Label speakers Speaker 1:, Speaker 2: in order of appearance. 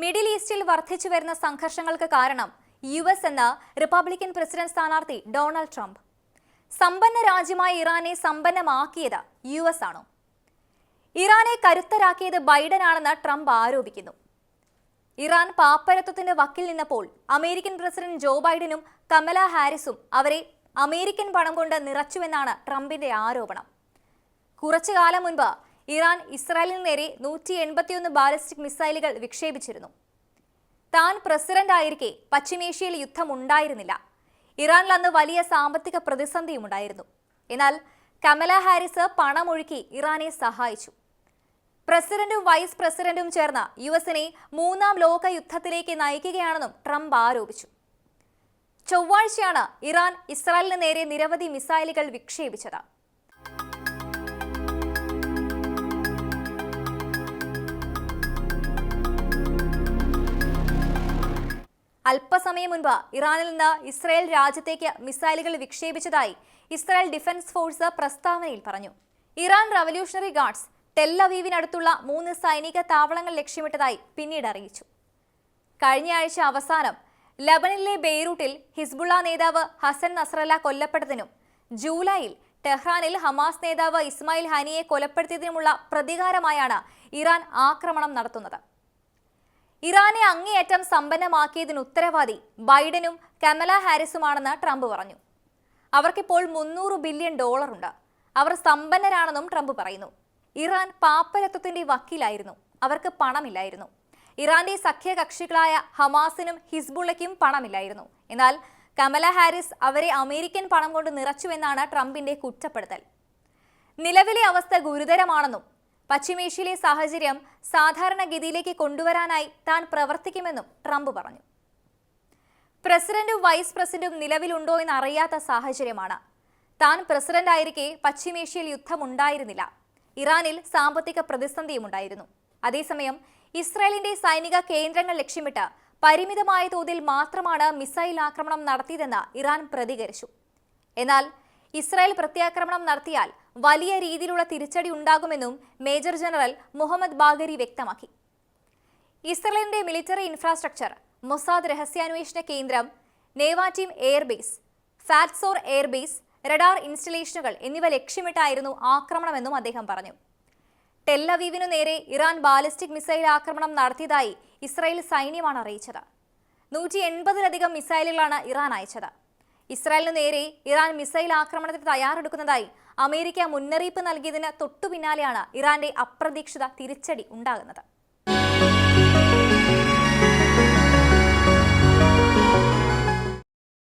Speaker 1: Middle ഈസ്റ്റിൽ വർദ്ധിച്ചു വരുന്ന സംഘർഷങ്ങൾക്ക് കാരണം യു എസ് എന്ന റിപ്പബ്ലിക്കൻ പ്രസിഡന്റ് സ്ഥാനാർത്ഥി ഡൊണാൾഡ് ട്രംപ്. സമ്പന്ന രാജ്യമായ ഇറാനെ സമ്പന്നമാക്കിയത് യു എസ് ആണോ? ഇറാനെ കരുത്തരാക്കിയത് ബൈഡൻ ആണെന്ന് ട്രംപ് ആരോപിക്കുന്നു. ഇറാൻ പാപ്പരത്വത്തിന്റെ വക്കിൽ നിന്നപ്പോൾ അമേരിക്കൻ പ്രസിഡന്റ് ജോ ബൈഡനും കമല ഹാരിസും അവരെ അമേരിക്കൻ പണം കൊണ്ട് നിറച്ചുവെന്നാണ് ട്രംപിന്റെ ആരോപണം. കുറച്ചു കാലം മുൻപ് ഇറാൻ ഇസ്രായേലിന് നേരെ നൂറ്റി എൺപത്തിയൊന്ന് ബാലിസ്റ്റിക് മിസൈലുകൾ വിക്ഷേപിച്ചിരുന്നു. താൻ പ്രസിഡന്റ് ആയിരിക്കെ പശ്ചിമേഷ്യയിൽ യുദ്ധം ഉണ്ടായിരുന്നില്ല. ഇറാനിൽ അന്ന് വലിയ സാമ്പത്തിക പ്രതിസന്ധിയും ഉണ്ടായിരുന്നു എന്നാൽ കമല ഹാരിസ് പണമൊഴുക്കി ഇറാനെ സഹായിച്ചു. പ്രസിഡന്റും വൈസ് പ്രസിഡന്റും ചേർന്ന് യു എസിനെ മൂന്നാം ലോക യുദ്ധത്തിലേക്ക് നയിക്കുകയാണെന്നും ട്രംപ് ആരോപിച്ചു. ചൊവ്വാഴ്ചയാണ് ഇറാൻ ഇസ്രായേലിന് നേരെ നിരവധി മിസൈലുകൾ വിക്ഷേപിച്ചത്. അല്പസമയം മുൻപ് ഇറാനിൽ നിന്ന് ഇസ്രായേൽ രാജ്യത്തേക്ക് മിസൈലുകൾ വിക്ഷേപിച്ചതായി ഇസ്രായേൽ ഡിഫൻസ് ഫോഴ്സ് പ്രസ്താവനയിൽ പറഞ്ഞു. ഇറാൻ റവല്യൂഷണറി ഗാർഡ്സ് ടെല്ലവീവിനടുത്തുള്ള മൂന്ന് സൈനിക താവളങ്ങൾ ലക്ഷ്യമിട്ടതായി പിന്നീട് അറിയിച്ചു. കഴിഞ്ഞയാഴ്ച അവസാനം ലബനിലെ ബെയ്റൂട്ടിൽ ഹിസ്ബുള്ള നേതാവ് ഹസൻ നസ്രല്ല കൊല്ലപ്പെട്ടതിനും ജൂലൈയിൽ ടെഹ്റാനിൽ ഹമാസ് നേതാവ് ഇസ്മായിൽ ഹനിയെ കൊലപ്പെടുത്തിയതിനുമുള്ള പ്രതികാരമായാണ് ഇറാൻ ആക്രമണം നടത്തുന്നത്. ഇറാനെ അങ്ങേയറ്റം സമ്പന്നമാക്കിയതിന് ഉത്തരവാദി ബൈഡനും കമല ഹാരിസുമാണെന്ന് ട്രംപ് പറഞ്ഞു. അവർക്കിപ്പോൾ മുന്നൂറ് ബില്യൺ ഡോളറുണ്ട്. അവർ സമ്പന്നരാണെന്നും ട്രംപ് പറയുന്നു. ഇറാൻ പാപ്പരത്വത്തിന്റെ വക്കീലായിരുന്നു. അവർക്ക് പണമില്ലായിരുന്നു. ഇറാന്റെ സഖ്യകക്ഷികളായ ഹമാസിനും ഹിസ്ബുള്ളയ്ക്കും പണമില്ലായിരുന്നു. എന്നാൽ കമല ഹാരിസ് അവരെ അമേരിക്കൻ പണം കൊണ്ട് നിറച്ചുവെന്നാണ് ട്രംപിന്റെ കുറ്റപ്പെടുത്തൽ. നിലവിലെ അവസ്ഥ ഗുരുതരമാണെന്നും പശ്ചിമേഷ്യയിലെ സാഹചര്യം സാധാരണഗതിയിലേക്ക് കൊണ്ടുവരാനായി താൻ പ്രവർത്തിക്കുമെന്നും ട്രംപ് പറഞ്ഞു. പ്രസിഡന്റും വൈസ് പ്രസിഡന്റും നിലവിലുണ്ടോ എന്ന് അറിയാത്ത സാഹചര്യമാണ്. താൻ പ്രസിഡന്റ് ആയിരിക്കെ പശ്ചിമേഷ്യയിൽ യുദ്ധമുണ്ടായിരുന്നില്ല. ഇറാനിൽ സാമ്പത്തിക പ്രതിസന്ധിയും ഉണ്ടായിരുന്നു അതേസമയം ഇസ്രായേലിന്റെ സൈനിക കേന്ദ്രങ്ങൾ ലക്ഷ്യമിട്ട് പരിമിതമായ തോതിൽ മാത്രമാണ് മിസൈൽ ആക്രമണം നടത്തിയതെന്ന് ഇറാൻ പ്രതികരിച്ചു. എന്നാൽ ഇസ്രായേൽ പ്രത്യാക്രമണം നടത്തിയാൽ വലിയ രീതിയിലുള്ള തിരിച്ചടി ഉണ്ടാകുമെന്നും മേജർ ജനറൽ മുഹമ്മദ് ബാഗരി വ്യക്തമാക്കി. ഇസ്രയേലിന്റെ മിലിറ്ററി ഇൻഫ്രാസ്ട്രക്ചർ മൊസാദ് രഹസ്യാന്വേഷണ കേന്ദ്രം നേവാറ്റീം എയർബേസ് ഫാറ്റ്സോർ എയർബേസ് റഡാർ ഇൻസ്റ്റലേഷനുകൾ എന്നിവ ലക്ഷ്യമിട്ടായിരുന്നു ആക്രമണമെന്നും അദ്ദേഹം പറഞ്ഞു. ടെല്ലവീവിനു നേരെ ഇറാൻ ബാലിസ്റ്റിക് മിസൈൽ ആക്രമണം നടത്തിയതായി ഇസ്രായേൽ സൈന്യമാണ് അറിയിച്ചത്. നൂറ്റി എൺപതിലധികം മിസൈലുകളാണ് ഇറാൻ അയച്ചത്. ഇസ്രായേലിന് നേരെ ഇറാൻ മിസൈൽ ആക്രമണത്തിന് തയ്യാറെടുക്കുന്നതായി അമേരിക്ക മുന്നറിയിപ്പ് നൽകിയതിന് തൊട്ടുപിന്നാലെയാണ് ഇറാന്റെ അപ്രതീക്ഷിത തിരിച്ചടി ഉണ്ടാകുന്നത്.